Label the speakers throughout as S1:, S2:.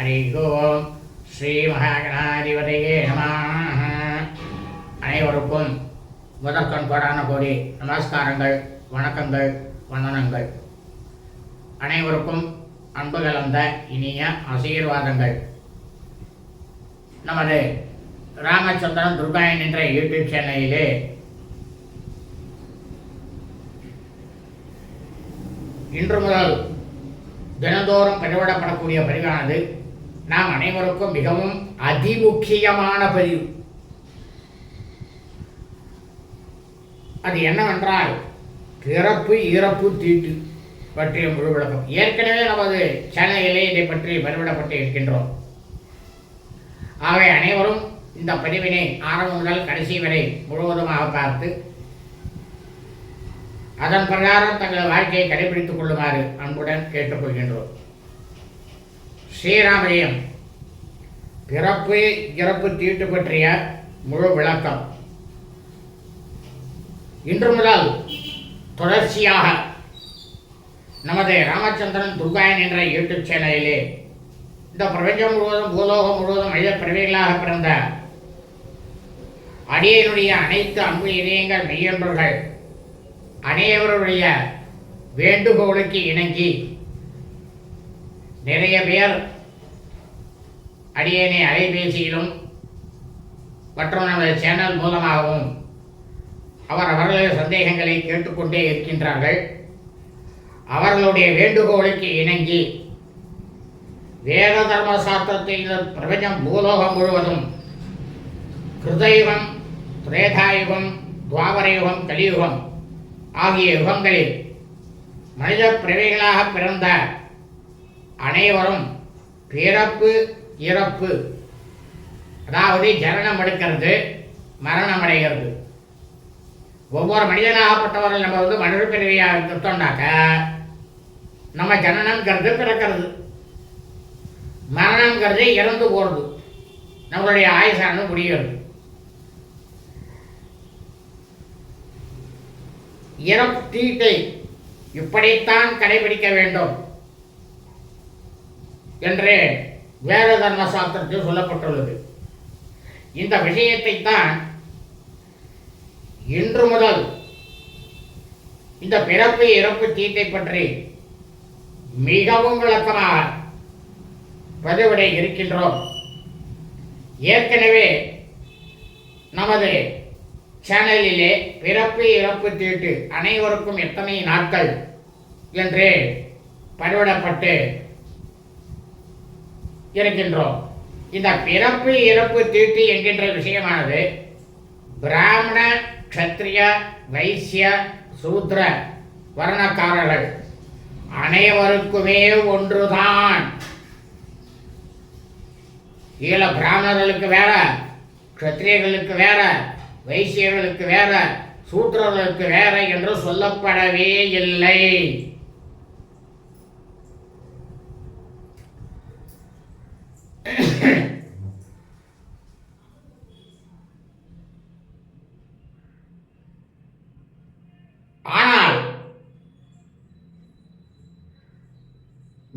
S1: ஹரி ஓம் ஸ்ரீ மகாகணாதிபதியே நமாக அனைவருக்கும் முதற்கண் கோடான கோடி நமஸ்காரங்கள் வணக்கங்கள் வந்தனங்கள். அனைவருக்கும் அன்பு கலந்த இனிய ஆசீர்வாதங்கள். நமது ராமச்சந்திரன் துர்காயன் என்ற யூடியூப் சேனலிலே இன்று முதல் தினந்தோறும் பதிவிடப்படக்கூடிய பதிவானது நாம் அனைவருக்கும் மிகவும் அதிமுக்கியமான பதிவு. அது என்னவென்றால் பிறப்பு இறப்பு தீட்டு பற்றிய முழு விளக்கம். ஏற்கனவே நமது சேனலிலே இதை பற்றி வருவிடப்பட்டு இருக்கின்றோம். ஆகவே அனைவரும் இந்த பதிவினை ஆரம்பம் முதல் கடைசி வரை முழுவதுமாக பார்த்து அதன் பிரகாரம் தங்கள் வாழ்க்கையை கடைபிடித்துக் கொள்ளுமாறு அன்புடன் கேட்டுக்கொள்கின்றோம். ஸ்ரீராமஜெயம். பிறப்பு இறப்பு தீட்டு பற்றிய முழு விளக்கம். இன்று முதல் தொடர்ச்சியாக நமது ராமச்சந்திரன் துர்காயன் என்ற யூடியூப் சேனலிலே இந்த பிரபஞ்சம் முழுவதும் பூலோகம் முழுவதும் மனித பிறவிகளாக பிறந்த அடியனுடைய அனைத்து அன்பு இதயங்கள் மெய்யன்பர்கள் அனைவருடைய வேண்டுகோளுக்கு இணங்கி நிறைய பேர் அடியேனை அலைபேசியிலும் மற்றும் நமது சேனல் மூலமாகவும் அவர் அவர்களது சந்தேகங்களை கேட்டுக்கொண்டே இருக்கின்றார்கள். அவர்களுடைய வேண்டுகோளுக்கு இணங்கி வேத தர்ம சாஸ்திரத்தில் பிரபஞ்சம் பூலோகம் முழுவதும் கிருதயுகம் திரேதாயுகம் துவாபரயுகம் கலியுகம் ஆகிய யுகங்களில் மனித பிறவிகளாக பிறந்த அனைவரும் பிறப்பு இறப்பு. அதாவது ஜனனம் எடுக்கிறது மரணம் அடைகிறது ஒவ்வொரு மனிதனாகப்பட்டவர்கள் நம்ம வந்து மனித பிறவியாக இருந்தோம்னாக்க நம்ம ஜனனங்கிறது பிறக்கிறது. மரணங்கிறது இறந்து போகிறது நம்மளுடைய ஆயுசானது முடிகிறது. இறப்பு தீட்டை இப்படித்தான் கடைபிடிக்க வேண்டும் என்று வேத தர்ம சாஸ்திரத்தில் சொல்லப்பட்டுள்ளது. இந்த விஷயத்தை தான் இன்று முதல் இந்த பிறப்பு இறப்பு தீட்டை பற்றி மிகவும் விளக்கமாக பதிவிட இருக்கின்றோம். ஏற்கனவே நமது சேனலிலே பிறப்பு இறப்பு தீட்டு அனைவருக்கும் எத்தனை நாட்கள் என்று பதிவிடப்பட்டு இருக்கின்றோம். இந்த பிறப்பு இறப்பு தீட்டு என்கின்ற விஷயமானது பிராமண க்ஷத்ரிய வைசிய சூத்ர வர்ணக்காரர்கள் அனைவருக்குமே ஒன்றுதான். ஈழ பிராமணர்களுக்கு வேற க்ஷத்ரியர்களுக்கு வேற வைசியர்களுக்கு வேற சூத்திரர்களுக்கு வேற என்று சொல்லப்படவே இல்லை.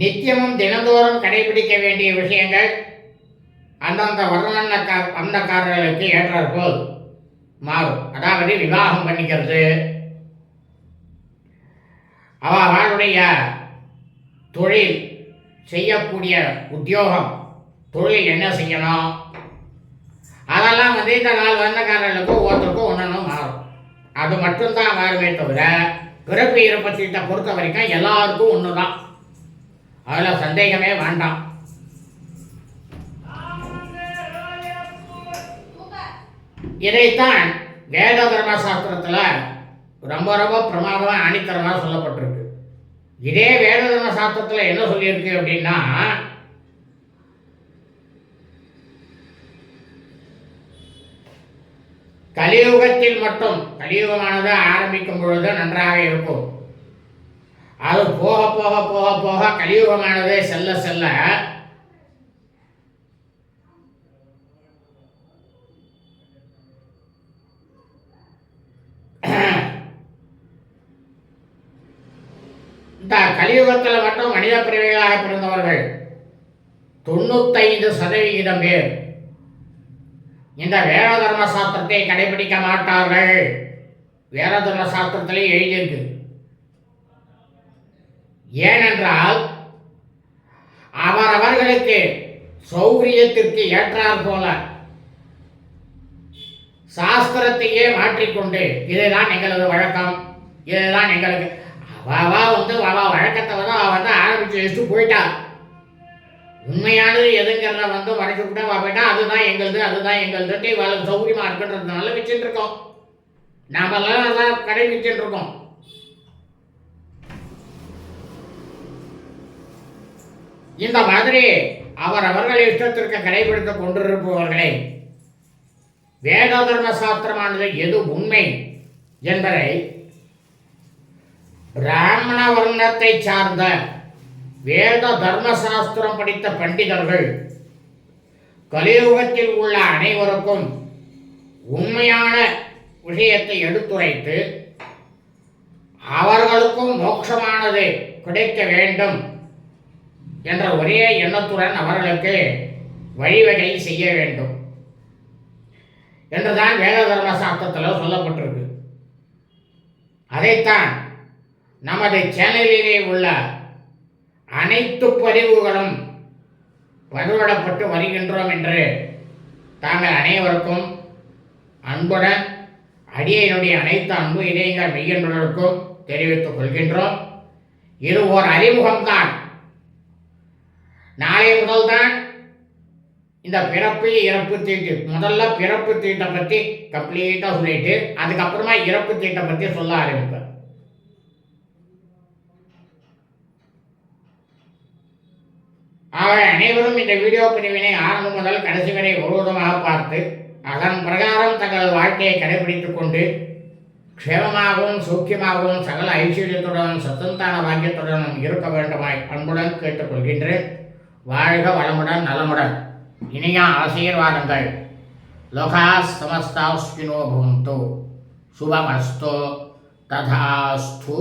S1: நித்தியமும் தினந்தோறும் கடைபிடிக்க வேண்டிய விஷயங்கள் அந்தந்த வருணக்கார் அந்தக்காரர்களுக்கு ஏற்றாற்போல் மாறும். அதாவது விவாகம் பண்ணிக்கிறது. அவ அவளுடைய தொழில் செய்யக்கூடிய உத்தியோகம் தொழில் என்ன செய்யணும்? அதெல்லாம் வந்து இந்த நாலு வர்ணக்காரர்களுக்கும் ஒவ்வொருத்தருக்கும் ஒன்று மாறும். அது மட்டும்தான் மாறுமே தவிர பிறப்பு இறப்பத்தை பொறுத்த வரைக்கும் எல்லாருக்கும் ஒன்று தான் அதில் சந்தேகமே வேண்டாம். இதைத்தான் வேத தர்ம சாஸ்திரத்தில் ரொம்ப ரொம்ப பிரமாதமாக அணித்தரமாக சொல்லப்பட்டிருக்கு. இதே வேத தர்ம சாஸ்திரத்தில் என்ன சொல்லியிருக்கு அப்படின்னா கலியுகத்தில் மட்டும் கலியுகமானது ஆரம்பிக்கும் பொழுது நன்றாக இருக்கும். அது போக போக போக போக கலியுகமானதே செல்ல செல்ல. இந்த கலியுகத்தில் மட்டும் மனித பிறவிகளாக பிறந்தவர்கள் தொண்ணூத்தைந்து சதவிகிதம் பேர். இந்த வேத தர்ம சாஸ்திரத்தை கடைபிடிக்க மாட்டார்கள். வேத தர்ம சாஸ்திரத்திலே எழுதியிருக்கு. ஏனென்றால் அவரவர்களுக்கு சௌகரியத்திற்கு ஏற்றார் போல சாஸ்திரத்தையே மாற்றிக்கொண்டு இதுதான் எங்களது வழக்கம் இதுதான் எங்களுக்கு அவா வந்து அவ வழக்கத்தை வந்து அவ வந்து ஆரம்பிச்சு வச்சுட்டு போயிட்டா. உண்மையானது எதுங்கிறத வந்து மறைச்சு கூட போயிட்டா அதுதான் எங்களுது அதுதான் எங்களுது இவளுக்கு சௌகரியமா இருக்குன்றதுனால வச்சுட்டு இருக்கோம். நாமெல்லாம் அதான் கடைபிடிச்சுட்டு இருக்கோம். இந்த மாதிரி அவர் அவர்கள் இஷ்டத்திற்கு கடைபிடித்து கொண்டிருப்பவர்களே வேத தர்ம சாஸ்திரமானது எது உண்மை என்பதை பிராமண வர்ணத்தை சார்ந்த வேத தர்ம சாஸ்திரம் படித்த பண்டிதர்கள் கலியுகத்தில் உள்ள அனைவருக்கும் உண்மையான விஷயத்தை எடுத்துரைத்து அவர்களுக்கும் மோட்சமானது கிடைக்க வேண்டும். என்ற ஒரே எண்ணத்துடன் அவர்களுக்கு வழிவகை செய்ய வேண்டும். என்றுதான் வேத தர்ம சாஸ்திரத்தில் சொல்லப்பட்டிருக்கு. அதைத்தான் நமது சேனலிலே உள்ள அனைத்து பதிவுகளும் பதிவிடப்பட்டு வருகின்றோம் என்று தாங்கள் அனைவருக்கும் அன்புடன் அடியனுடைய அனைத்து அன்பு இதயங்கள் மெய்யன்பர்களுக்கும் தெரிவித்துக் கொள்கின்றோம். இது ஓர் அறிமுகம்தான். நாளை முதல்தான் இந்த பிறப்பு இறப்பு தீட்டு. முதல்ல பிறப்பு தீட்டை பற்றி கம்ப்ளீட்டாக சொல்லிட்டு அதுக்கப்புறமா இறப்பு தீட்டை பற்றி சொல்ல ஆரம்பிப்பேன். ஆக அனைவரும் இந்த வீடியோ பிரிவினை ஆரம்பம் முதல் கடைசி வரை ஒருவிதமாக பார்த்து அதன் பிரகாரம் தங்கள் வாழ்க்கையை கடைபிடித்துக் கொண்டு க்ஷேமமாகவும் சௌக்கியமாகவும் சகல ஐஸ்வர்யத்துடனும் சத்தந்தான பாக்கியத்துடனும் இருக்க வேண்டுமாய் அன்புடன் கேட்டுக்கொள்கின்றேன். வாழ்க வளமுடன் நலமுடன். இனிய ஆசீர்வாதங்கள் லோகா சமஸ்தாஸ்வினோ பவந்தோ. சுபமஸ்தோ. ததாஸ்தூ.